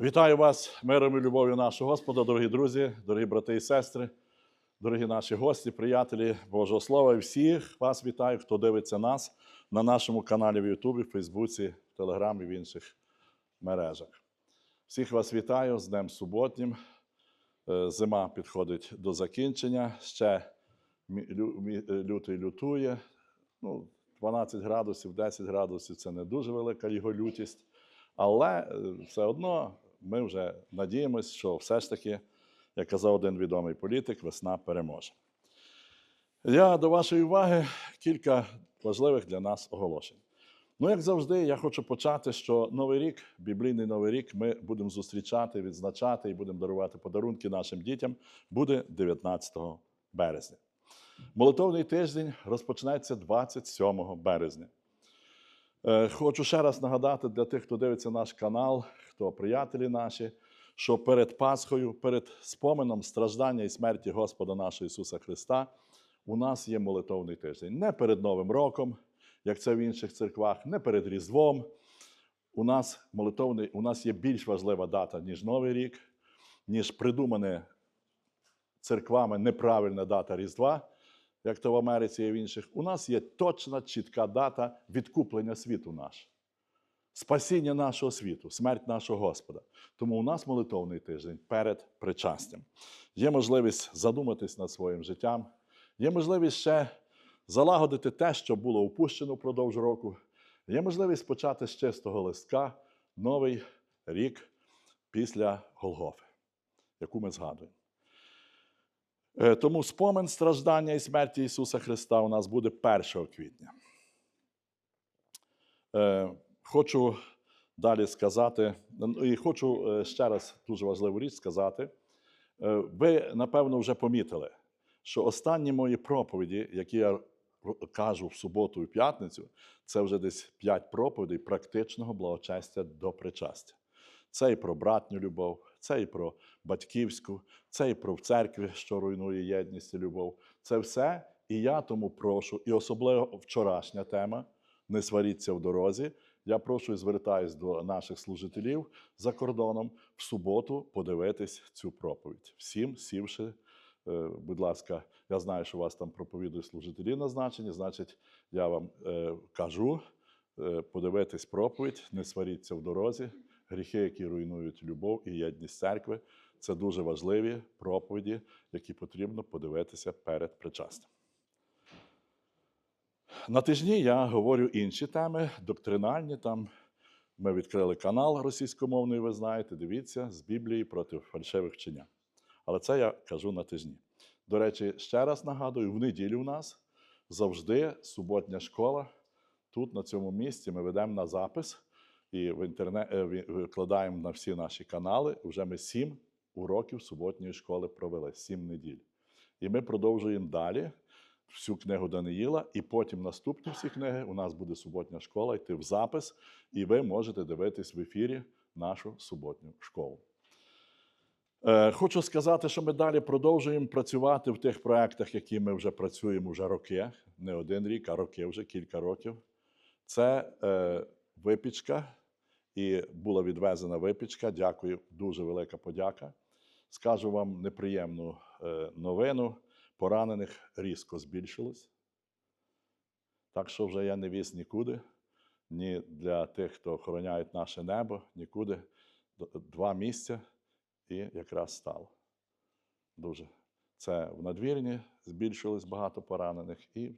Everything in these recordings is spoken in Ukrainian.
Вітаю вас миром і любов'ю нашого Господа, дорогі друзі, дорогі брати і сестри, дорогі наші гості, приятелі Божого Слова. І всіх вас вітаю, хто дивиться нас на нашому каналі в Ютубі, в Фейсбуці, в Телеграмі, в інших мережах. Всіх вас вітаю з Днем суботнім. Е, Зима підходить до закінчення. Ще е, лютий лютує. Ну, 12 градусів, 10 градусів це не дуже велика його лютість. Але е, все одно ми вже надіємося, що все ж таки, як казав один відомий політик, весна переможе. Я до вашої уваги кілька важливих для нас оголошень. Ну, як завжди, я хочу почати, що Новий рік, біблійний Новий рік, ми будемо зустрічати, відзначати і будемо дарувати подарунки нашим дітям, буде 19 березня. Молитовний тиждень розпочнеться 27 березня. Е, Хочу ще раз нагадати для тих, хто дивиться наш канал, хто приятелі наші, що перед Пасхою, перед споменом страждання і смерті Господа нашого Ісуса Христа, у нас є молитовний тиждень. Не перед Новим роком, як це в інших церквах, не перед Різдвом. У нас молитовний, у нас є більш важлива дата, ніж Новий рік, ніж придумане церквами неправильна дата Різдва, як то в Америці і в інших. У нас є точна, чітка дата відкуплення світу наш. Спасіння нашого світу, смерть нашого Господа. Тому у нас молитовний тиждень перед причастям. Є можливість задуматись над своїм життям, є можливість ще залагодити те, що було упущено впродовж року. Є можливість почати з чистого листка новий рік після Голгофи, яку ми згадуємо. Е, Тому спомин страждання і смерті Ісуса Христа у нас буде 1 квітня. Е, Хочу далі сказати, ну, і хочу е, ще раз дуже важливу річ сказати. Ви, напевно, вже помітили, що останні мої проповіді, які я кажу в суботу і п'ятницю, це вже десь п'ять проповідей практичного благочестя до причастя. Це і про братню любов, це і про батьківську, це і про в церкві, що руйнує єдність і любов. Це все. І я тому прошу, і особливо вчорашня тема не сваріться в дорозі. Я прошу і звертаюсь до наших служителів за кордоном в суботу подивитись цю проповідь. Всім сівши, е, будь ласка, я знаю, що вас там проповідують служителі назначені, значить, я вам е, кажу е, подивитись проповідь, не сваріться в дорозі. Гріхи, які руйнують любов і єдність церкви, це дуже важливі проповіді, які потрібно подивитися перед причастям. На тижні я говорю інші теми, доктринальні. Там ми відкрили канал російськомовний, ви знаєте, дивіться, з Біблії проти фальшивих вчення. Але це я кажу на тижні. До речі, ще раз нагадую: в неділю у нас завжди суботня школа. Тут, на цьому місці, ми ведемо на запис і в інтернет викладаємо на всі наші канали. Вже ми сім уроків суботньої школи провели, сім неділь. І ми продовжуємо далі всю книгу Даниїла, і потім наступні всі книги. У нас буде суботня школа, йти в запис, і ви можете дивитись в ефірі нашу суботню школу. Е, Хочу сказати, що ми далі продовжуємо працювати в тих проєктах, які ми вже працюємо вже роки, не один рік, а роки вже кілька років. Це е, випічка, і була відвезена випічка. Дякую, дуже велика подяка. Скажу вам неприємну е, новину поранених різко збільшилось. Так що вже я не віз нікуди, ні для тих, хто охороняють наше небо, нікуди. Два місця і якраз стало. Дуже. Це в надвірні збільшилось багато поранених, і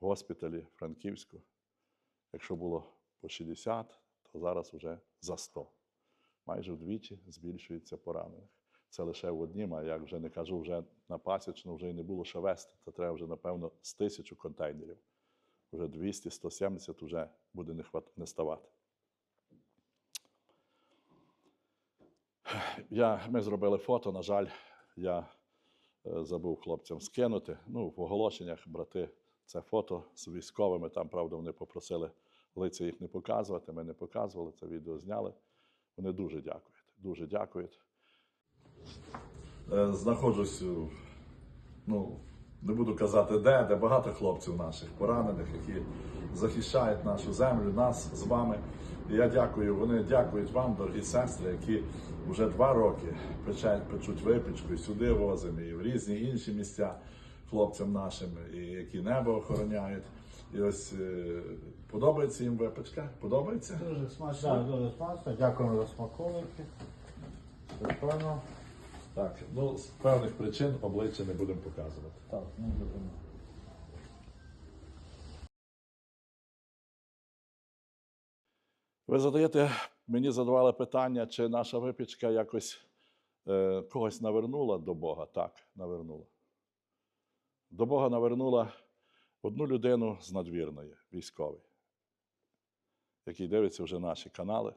в госпіталі Франківську, якщо було по 60, то зараз вже за 100. Майже вдвічі збільшується поранених. Це лише в однім, а як вже не кажу, вже на пасічну вже й не було що вести. Це треба вже, напевно, з тисячу контейнерів. Вже 200-170 вже буде не, хват... не ставати. Я, ми зробили фото, на жаль, я е, забув хлопцям скинути. Ну, в оголошеннях брати це фото з військовими. Там, правда, вони попросили лиця їх не показувати. Ми не показували, це відео зняли. Вони дуже дякують. Дуже дякують. Е, Знаходжусь ну, не буду казати де, де багато хлопців наших поранених, які захищають нашу землю, нас з вами. І я дякую, вони дякують вам, дорогі сестри, які вже два роки печать, печуть випічку і сюди возимо, і в різні інші місця хлопцям нашим, і які небо охороняють. І ось е, подобається їм випічка? Подобається? Дуже смачно, дуже смачно. Дякуємо за смаколики. Прикольно. Так, ну з певних причин обличчя не будемо показувати. Так, ну будемо. Ви задаєте, мені задавали питання, чи наша випічка якось е, когось навернула до Бога? Так, навернула. До Бога навернула одну людину з надвірної, військовий, який дивиться вже наші канали,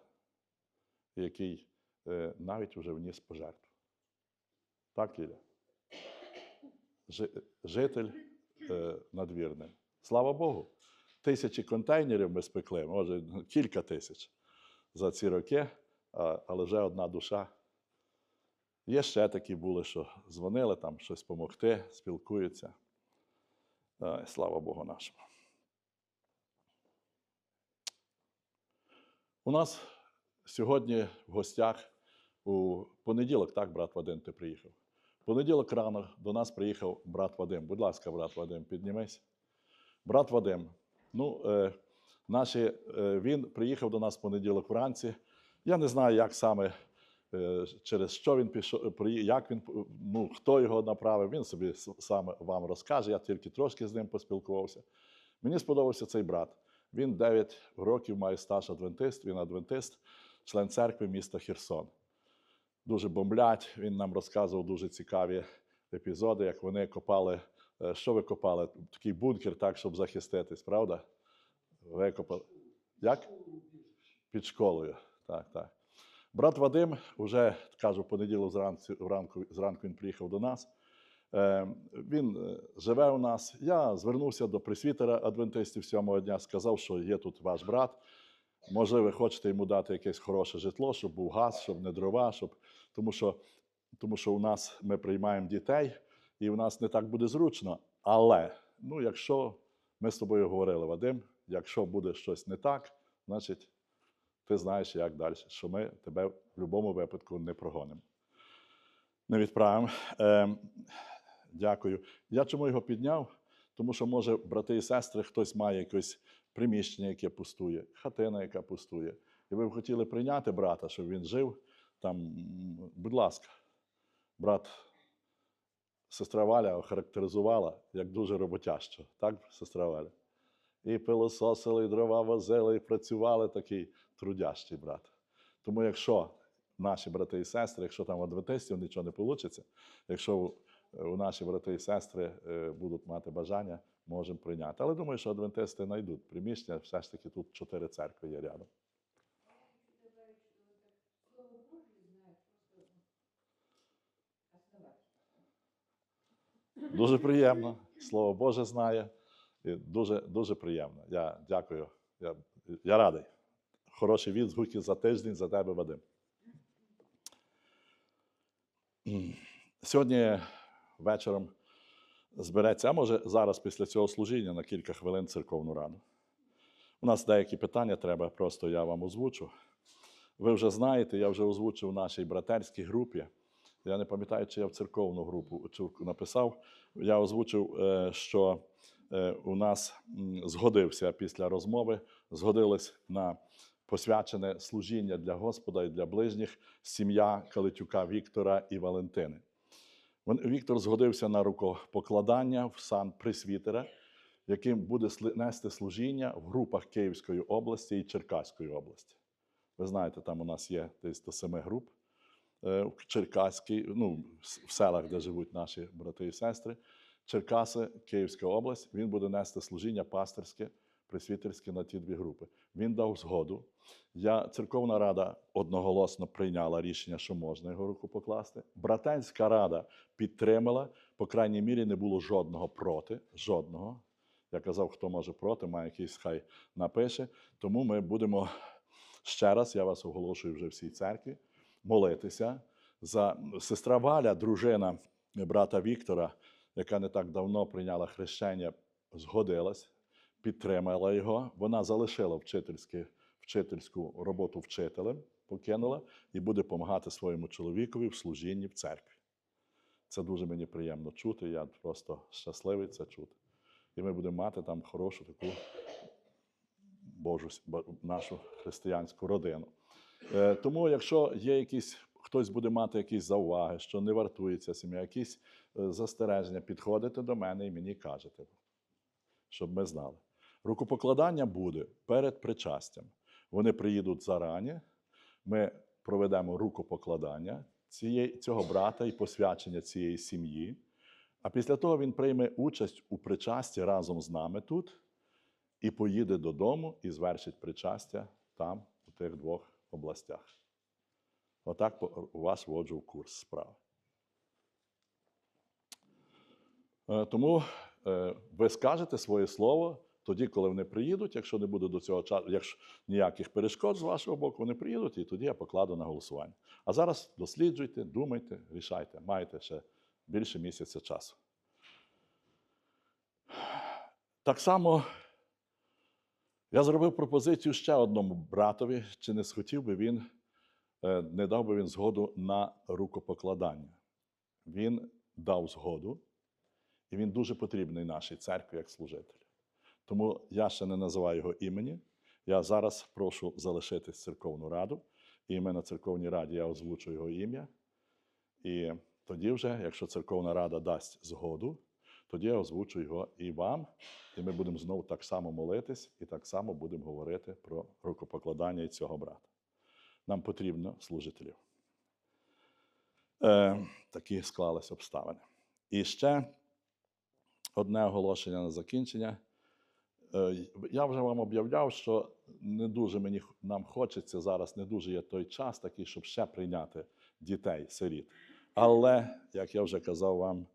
який е, навіть вже вніс пожертву. Так, Ліля? Жи- Житель е, надвірний. Слава Богу. Тисячі контейнерів ми спекли, може кілька тисяч за ці роки, але вже одна душа. Є ще такі були, що дзвонили там щось допомогти, спілкуються. Слава Богу нашому. У нас сьогодні в гостях у понеділок, так, брат Вадим, ти приїхав. В понеділок рано до нас приїхав брат Вадим. Будь ласка, брат Вадим, піднімись. Брат Вадим, ну, е, наші, е, він приїхав до нас в понеділок вранці. Я не знаю, як саме, через що він пішов, е, як він, е, ну, хто його направив, він собі сам вам розкаже. Я тільки трошки з ним поспілкувався. Мені сподобався цей брат. Він 9 років має стаж адвентист, він адвентист, член церкви міста Херсон. Дуже бомблять. Він нам розказував дуже цікаві епізоди, як вони копали. е, Що ви копали? Такий бункер, так, щоб захиститись, правда? Викопали. Як? Під школою. Так, так. Брат Вадим вже кажу, понеділок зранку, вранку, зранку він приїхав до нас. Е, Він е, живе у нас. Я звернувся до пресвітера адвентистів сьомого дня, сказав, що є тут ваш брат. Може, ви хочете йому дати якесь хороше житло, щоб був газ, щоб не дрова, щоб... тому, що, тому що у нас ми приймаємо дітей, і у нас не так буде зручно. Але ну, якщо ми з тобою говорили, Вадим, якщо буде щось не так, значить ти знаєш, як далі, що ми тебе в будь-якому випадку не прогонимо. Не відправимо. Е, дякую. Я чому його підняв? Тому що, може, брати і сестри, хтось має якесь приміщення, яке пустує, хатина, яка пустує. І ви б хотіли прийняти брата, щоб він жив там, будь ласка, брат, сестра Валя охарактеризувала як дуже роботящо, так, сестра Валя? І пилососили, і дрова возили, і працювали такий трудящий брат. Тому якщо наші брати і сестри, якщо там адвентистів нічого не вийде, якщо у- наші брати і сестри е, будуть мати бажання, можемо прийняти. Але думаю, що адвентисти знайдуть приміщення, все ж таки тут чотири церкви є рядом. Дуже приємно. Слово Боже знає. І дуже, дуже приємно. Я дякую. Я, я радий. Хороші відгуки за тиждень за тебе, Вадим. Сьогодні вечором збереться, а може зараз після цього служіння на кілька хвилин церковну раду. У нас деякі питання треба, просто я вам озвучу. Ви вже знаєте, я вже озвучив в нашій братерській групі. Я не пам'ятаю, чи я в церковну групу написав. Я озвучив, е, що е, у нас згодився після розмови, згодились на посвячене служіння для Господа і для ближніх сім'я Калитюка Віктора і Валентини. Віктор згодився на рукопокладання в сан пресвітера, яким буде нести служіння в групах Київської області і Черкаської області. Ви знаєте, там у нас є десь до семи груп е, в Черкаській, ну, в селах, де живуть наші брати і сестри. Черкаси, Київська область, він буде нести служіння пастирське, пресвітерське на ті дві групи. Він дав згоду. Я, церковна рада одноголосно прийняла рішення, що можна його руку покласти. Братанська рада підтримала, по крайній мірі, не було жодного проти. Жодного. Я казав, хто може проти, має якийсь хай напише. Тому ми будемо ще раз, я вас оголошую вже всій церкві, молитися за сестра Валя, дружина брата Віктора, яка не так давно прийняла хрещення, згодилась, підтримала його. Вона залишила вчительське, вчительську роботу вчителем, покинула і буде допомагати своєму чоловікові в служінні в церкві. Це дуже мені приємно чути. Я просто щасливий це чути. І ми будемо мати там хорошу таку Божу нашу християнську родину. Е, Тому, якщо є якісь, хтось буде мати якісь зауваги, що не вартується сім'я, якісь е, застереження, підходите до мене і мені кажете, щоб ми знали. Рукопокладання буде перед причастям. Вони приїдуть зарані, ми проведемо рукопокладання цього брата і посвячення цієї сім'ї. А після того він прийме участь у причасті разом з нами тут і поїде додому і звершить причастя там, у тих двох областях. Отак по- вас вводжу в курс справи. Е, Тому е, ви скажете своє слово тоді, коли вони приїдуть, якщо не буде до цього часу, якщо ніяких перешкод з вашого боку, вони приїдуть, і тоді я покладу на голосування. А зараз досліджуйте, думайте, рішайте, маєте ще більше місяця часу. Так само я зробив пропозицію ще одному братові, чи не схотів би він, е, не дав би він згоду на рукопокладання. Він дав згоду, і він дуже потрібний нашій церкві як служитель. Тому я ще не називаю його імені. Я зараз прошу залишитись церковну раду, і ми на церковній раді я озвучу його ім'я. І тоді, вже, якщо церковна рада дасть згоду, тоді я озвучу його і вам, і ми будемо знову так само молитись, і так само будемо говорити про рукопокладання і цього брата. Нам потрібно служителів. Е, такі склались обставини. І ще одне оголошення на закінчення. Е, Я вже вам об'являв, що не дуже мені нам хочеться зараз, не дуже є той час такий, щоб ще прийняти дітей, сиріт. Але, як я вже казав вам,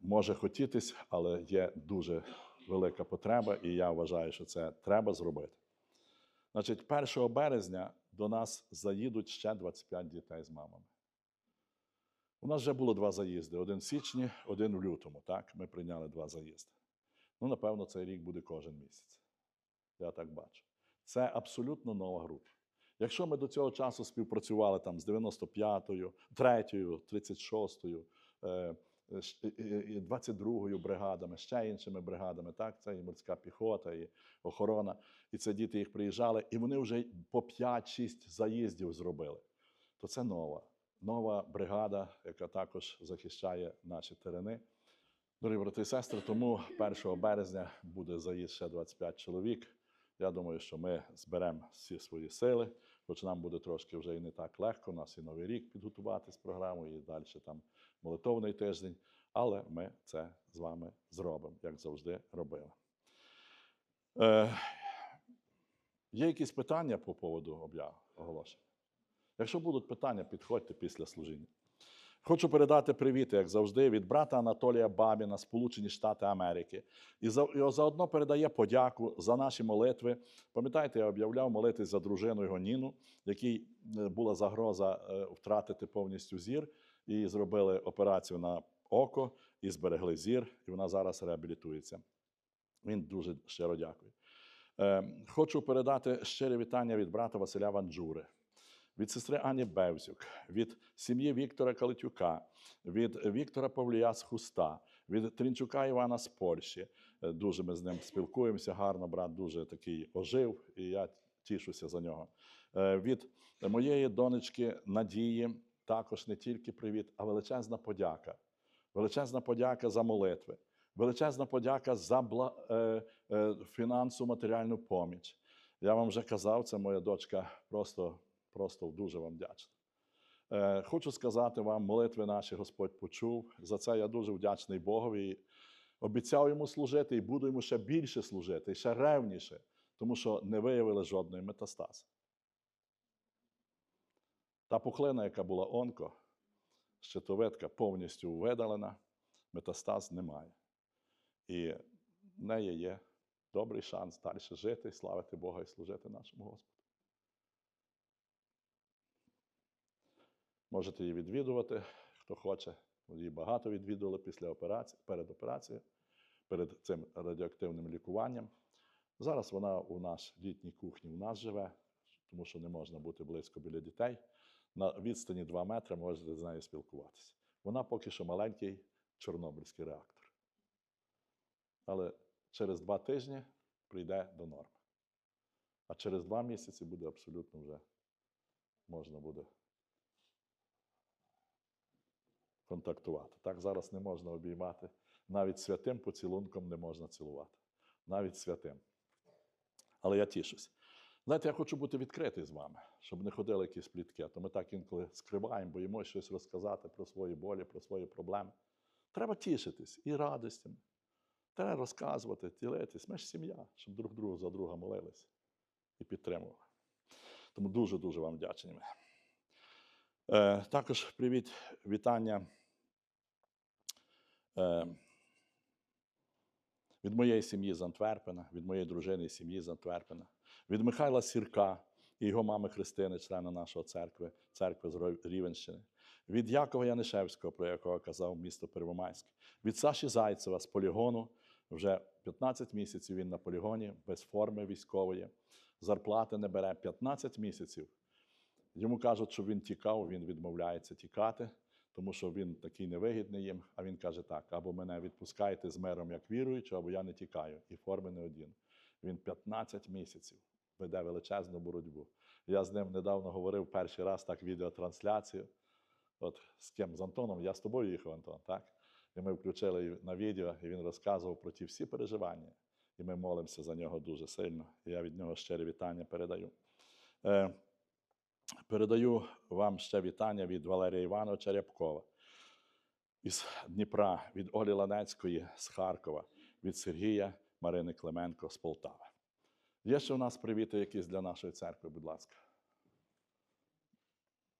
може хотітись, але є дуже велика потреба, і я вважаю, що це треба зробити. Значить, 1 березня до нас заїдуть ще 25 дітей з мамами. У нас вже було два заїзди: один в січні, один в лютому. Так, ми прийняли два заїзди. Ну, напевно, цей рік буде кожен місяць. Я так бачу. Це абсолютно нова група. Якщо ми до цього часу співпрацювали там з 95-ю, 3-ю, 36-ю, е, е, ш- і- і- і 22-ю бригадами, ще іншими бригадами, так, це і морська піхота, і охорона. І це діти їх приїжджали, і вони вже по 5-6 заїздів зробили. То це нова, нова бригада, яка також захищає наші терени. Дорогі брати і сестри, тому 1 березня буде заїзд ще 25 чоловік. Я думаю, що ми зберемо всі свої сили, хоч нам буде трошки вже і не так легко, у нас і Новий рік підготувати з програмою, і далі там молитовний тиждень. Але ми це з вами зробимо, як завжди робили. Е, є якісь питання по поводу об'яв оголошення? Якщо будуть питання, підходьте після служіння. Хочу передати привіт, як завжди, від брата Анатолія Бабіна, Сполучені Штати Америки. І заодно передає подяку за наші молитви. Пам'ятаєте, я об'являв молитись за дружину його Ніну, якій е, була загроза е, втратити повністю зір, і зробили операцію на око і зберегли зір, і вона зараз реабілітується. Він дуже щиро дякує. Е, Хочу передати щире вітання від брата Василя Ванджури від сестри Ані Бевзюк, від сім'ї Віктора Калитюка, від Віктора Павлія з Хуста, від Трінчука Івана з Польщі. Е, Дуже ми з ним спілкуємося. Гарно, брат дуже такий ожив, і я тішуся за нього. Е, Від моєї донечки Надії також не тільки привіт, а величезна подяка. Величезна подяка за молитви, величезна подяка за бла, е, е, фінансову матеріальну поміч. Я вам вже казав, це моя дочка просто просто дуже вам вдячна. Е, хочу сказати вам, молитви наші Господь почув. За це я дуже вдячний Богові. Обіцяв йому служити і буду йому ще більше служити, і ще ревніше, тому що не виявили жодної метастази. Та пухлина, яка була онко, щитовидка повністю видалена, метастаз немає. І в неї є добрий шанс далі жити, славити Бога і служити нашому Господу. Можете її відвідувати, хто хоче. Її багато відвідували після операції, перед операцією, перед цим радіоактивним лікуванням. Зараз вона у нас в літній кухні у нас живе, тому що не можна бути близько біля дітей. На відстані 2 метри можете з нею спілкуватися. Вона поки що маленький чорнобильський реактор. Але через два тижні прийде до норми. А через два місяці буде абсолютно вже можна буде контактувати. Так зараз не можна обіймати. Навіть святим поцілунком не можна цілувати. Навіть святим. Але я тішусь. Знаєте, я хочу бути відкритий з вами, щоб не ходили якісь плітки. А То ми так інколи скриваємо, боїмося щось розказати про свої болі, про свої проблеми. Треба тішитись і радостями. Треба розказувати, ділитись. Ми ж сім'я, щоб друг другу за друга молились і підтримували. Тому дуже-дуже вам вдячні. Е, також привіт, вітання е, від моєї сім'ї з Антверпена, від моєї дружини і сім'ї з Антверпена, від Михайла Сірка і його мами Христини, члена нашої церкви, церкви з Рівенщини, від Якова Янишевського, про якого казав місто Первомайськ, від Саші Зайцева з полігону. Вже 15 місяців він на полігоні без форми військової, зарплати не бере 15 місяців. Йому кажуть, що він тікав, він відмовляється тікати, тому що він такий невигідний їм. А він каже так: або мене відпускаєте з миром як віруючого, або я не тікаю. І форми не один. Він 15 місяців веде величезну боротьбу. Я з ним недавно говорив перший раз так відеотрансляцію. От з ким? З Антоном, я з тобою їхав, Антон, так? І ми включили на відео, і він розказував про ті всі переживання. І ми молимося за нього дуже сильно. І я від нього щирі вітання передаю. Е, передаю вам ще вітання від Валерія Івановича Рябкова із Дніпра, від Олі Ланецької з Харкова, від Сергія Марини Клименко з Полтави. Є ще у нас привіти якісь для нашої церкви, будь ласка.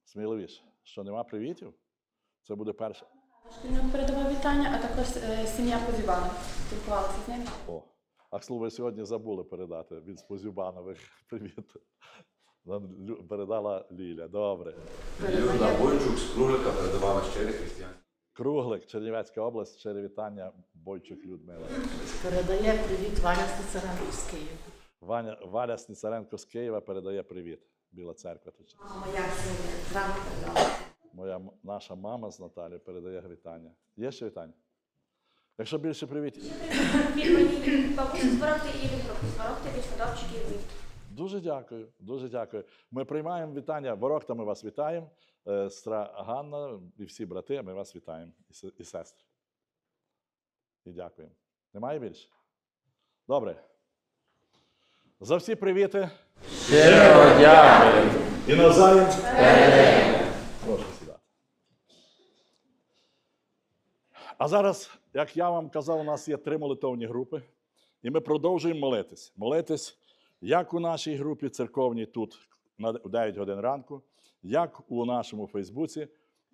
Сміливіше, що нема привітів? Це буде перше. Передавав вітання, а також е, сім'я Позівана. Спілкувалася з ними. О, а слово сьогодні забули передати від Спозюбанових привіт. Нам передала Ліля. Добре. Люда Бойчук з Крулика передавала щирі християнські. Круглик, Чернівецька область, щире вітання, Бойчук Людмила. Передає привіт Валя Стецаренко з Києва. Ваня, Валя Сніцаренко з Києва передає привіт. Біла церква. Тут. Моя передала. Моя наша мама з Наталі передає вітання. Є ще вітання? Якщо більше привітів. Від мені бабусі з Ворохти і від групи з Ворохти, від від Дуже дякую, дуже дякую. Ми приймаємо вітання. Ворохта, ми вас вітаємо. Сестра Ганна і всі брати, ми вас вітаємо і і сестри. І дякуємо. Немає більше? Добре. За всі привіти. Щиро дякую. І навзаєм. Прошу сідати. А зараз, як я вам казав, у нас є три молитовні групи, і ми продовжуємо молитись. Молитись як у нашій групі церковній тут на 9 годин ранку, як у нашому Фейсбуці,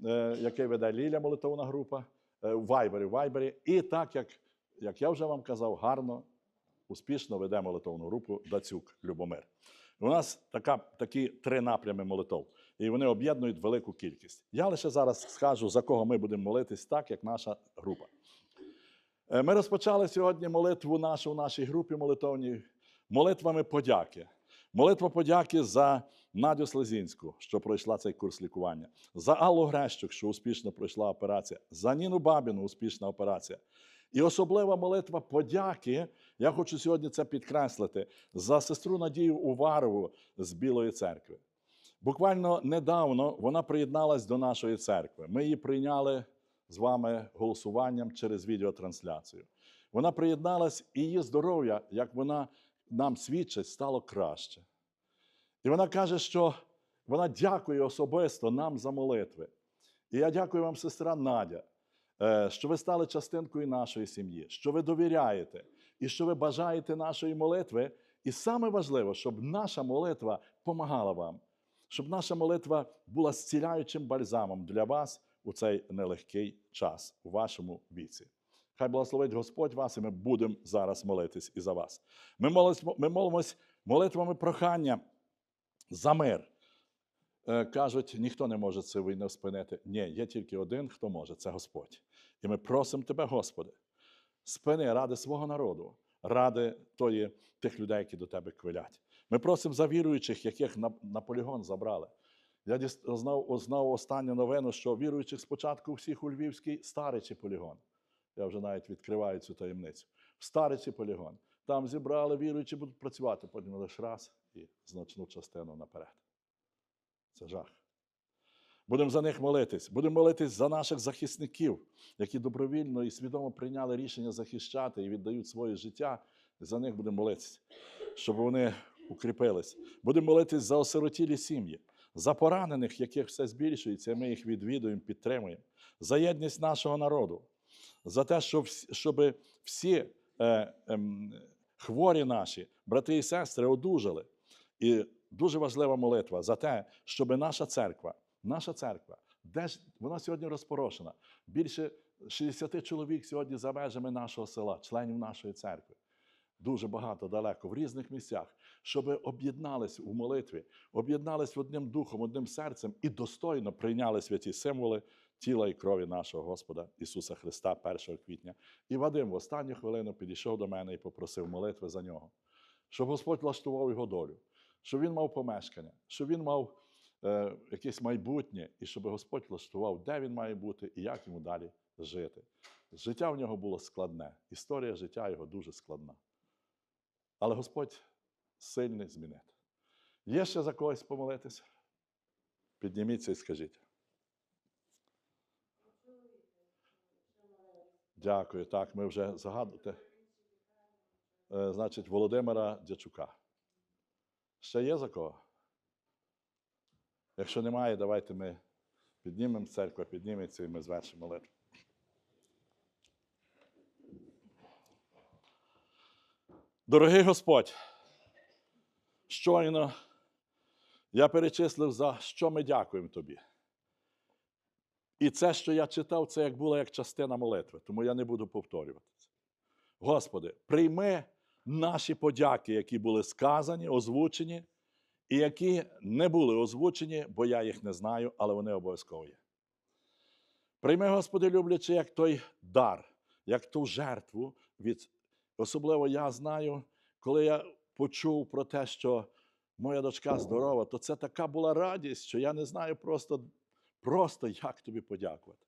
е, який веде Ліля молитовна група, е, у Вайбері, в Вайбері, і так, як, як я вже вам казав, гарно, успішно веде молитовну групу Дацюк Любомир. У нас така, такі три напрями молитов, і вони об'єднують велику кількість. Я лише зараз скажу, за кого ми будемо молитись, так як наша група. Е, Ми розпочали сьогодні молитву нашу в нашій групі молитовній молитвами подяки. Молитва подяки за Надю Слезінську, що пройшла цей курс лікування, за Аллу Грещук, що успішно пройшла операція, за Ніну Бабіну успішна операція. І особлива молитва подяки. Я хочу сьогодні це підкреслити за сестру Надію Уварову з Білої церкви. Буквально недавно вона приєдналась до нашої церкви. Ми її прийняли з вами голосуванням через відеотрансляцію. Вона приєдналась, і її здоров'я, як вона нам свідчить, стало краще. І вона каже, що вона дякує особисто нам за молитви. І я дякую вам, сестра Надя, е, що ви стали частинкою нашої сім'ї, що ви довіряєте і що ви бажаєте нашої молитви. І саме важливо, щоб наша молитва помагала вам, щоб наша молитва була зціляючим бальзамом для вас у цей нелегкий час у вашому віці. Хай благословить Господь вас, і ми будемо зараз молитись і за вас. Ми молимось, ми молимось молитвами прохання за мир. е, кажуть, ніхто не може цю війну спинити. Ні, є тільки один, хто може це Господь. І ми просимо тебе, Господи, спини ради свого народу, ради тої, тих людей, які до тебе квилять. Ми просимо за віруючих, яких на, на полігон забрали. Я діс- знав, останню новину, що віруючих спочатку всіх у Львівський старичий полігон. Я вже навіть відкриваю цю таємницю. В старичий полігон. Там зібрали, віруючі будуть працювати, потім лише раз і значну частину наперед. Це жах. Будемо за них молитись. Будемо молитись за наших захисників, які добровільно і свідомо прийняли рішення захищати і віддають своє життя. За них будемо молитись, щоб вони укріпились. Будемо молитись за осиротілі сім'ї, за поранених, яких все збільшується, ми їх відвідуємо, підтримуємо, за єдність нашого народу, за те, щоб, щоб всі е, ем, хворі наші, брати і сестри, одужали. І дуже важлива молитва за те, щоб наша церква, наша церква, де ж вона сьогодні розпорошена. Більше 60 чоловік сьогодні за межами нашого села, членів нашої церкви. Дуже багато далеко, в різних місцях, щоб об'єднались у молитві, об'єднались одним духом, одним серцем і достойно прийняли святі символи тіла і крові нашого Господа Ісуса Христа 1 квітня. І Вадим в останню хвилину підійшов до мене і попросив молитви за нього, щоб Господь влаштував його долю, щоб він мав помешкання, щоб він мав е, якесь майбутнє, і щоб Господь влаштував, де він має бути і як йому далі жити. Життя в нього було складне, історія життя його дуже складна. Але Господь сильний змінити. Є ще за когось помолитися? Підніміться і скажіть. Дякую. Так, ми вже загадуєте. Е, Значить, Володимира Дячука. Ще є за кого? Якщо немає, давайте ми піднімемо церква, підніметься і ми звершимо молитву. Дорогий Господь, щойно я перечислив, за що ми дякуємо Тобі. І це, що я читав, це як було як частина молитви, тому я не буду повторюватися. Господи, прийми наші подяки, які були сказані, озвучені, і які не були озвучені, бо я їх не знаю, але вони обов'язково є. Прийми, Господи, люблячи, як той дар, як ту жертву. Від... Особливо я знаю, коли я почув про те, що моя дочка здорова, то це така була радість, що я не знаю просто, просто як тобі подякувати.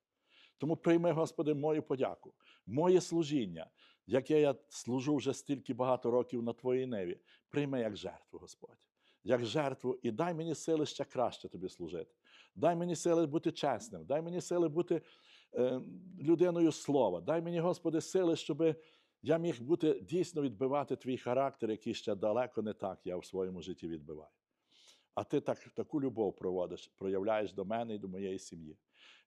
Тому прийми, Господи, мою подяку, моє служіння, яке я служу вже стільки багато років на Твоїй неві. Прийми як жертву, Господь, як жертву, і дай мені сили ще краще тобі служити. Дай мені сили бути чесним, дай мені сили бути е, людиною слова. Дай мені, Господи, сили, щоб я міг бути дійсно відбивати твій характер, який ще далеко не так я в своєму житті відбиваю. А ти так, таку любов проводиш, проявляєш до мене і до моєї сім'ї.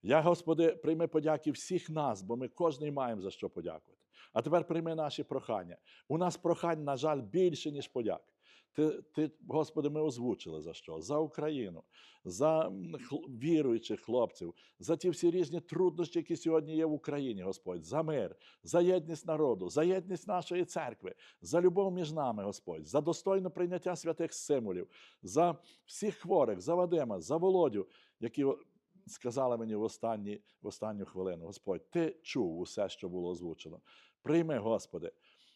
Я, Господи, прийми подяки всіх нас, бо ми кожний маємо за що подякувати. А тепер прийми наші прохання. У нас прохань, на жаль, більше, ніж подяк. Ти, ти, Господи, ми озвучили за що? За Україну, за віруючих хлопців, за ті всі різні труднощі, які сьогодні є в Україні, Господь, за мир, за єдність народу, за єдність нашої церкви, за любов між нами, Господь, за достойне прийняття святих символів, за всіх хворих, за Вадима, за Володю, які сказали мені в, останні, в останню хвилину. Господь, ти чув усе, що було озвучено. Прийми, Господи,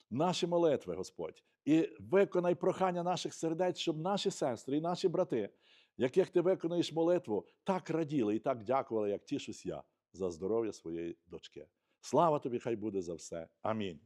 наші молитви, Господь, і виконай прохання наших сердець, щоб наші сестри і наші брати, яких ти виконуєш молитву, так раділи і так дякували, як тішусь я за здоров'я своєї дочки. Слава тобі, хай буде за все. Амінь.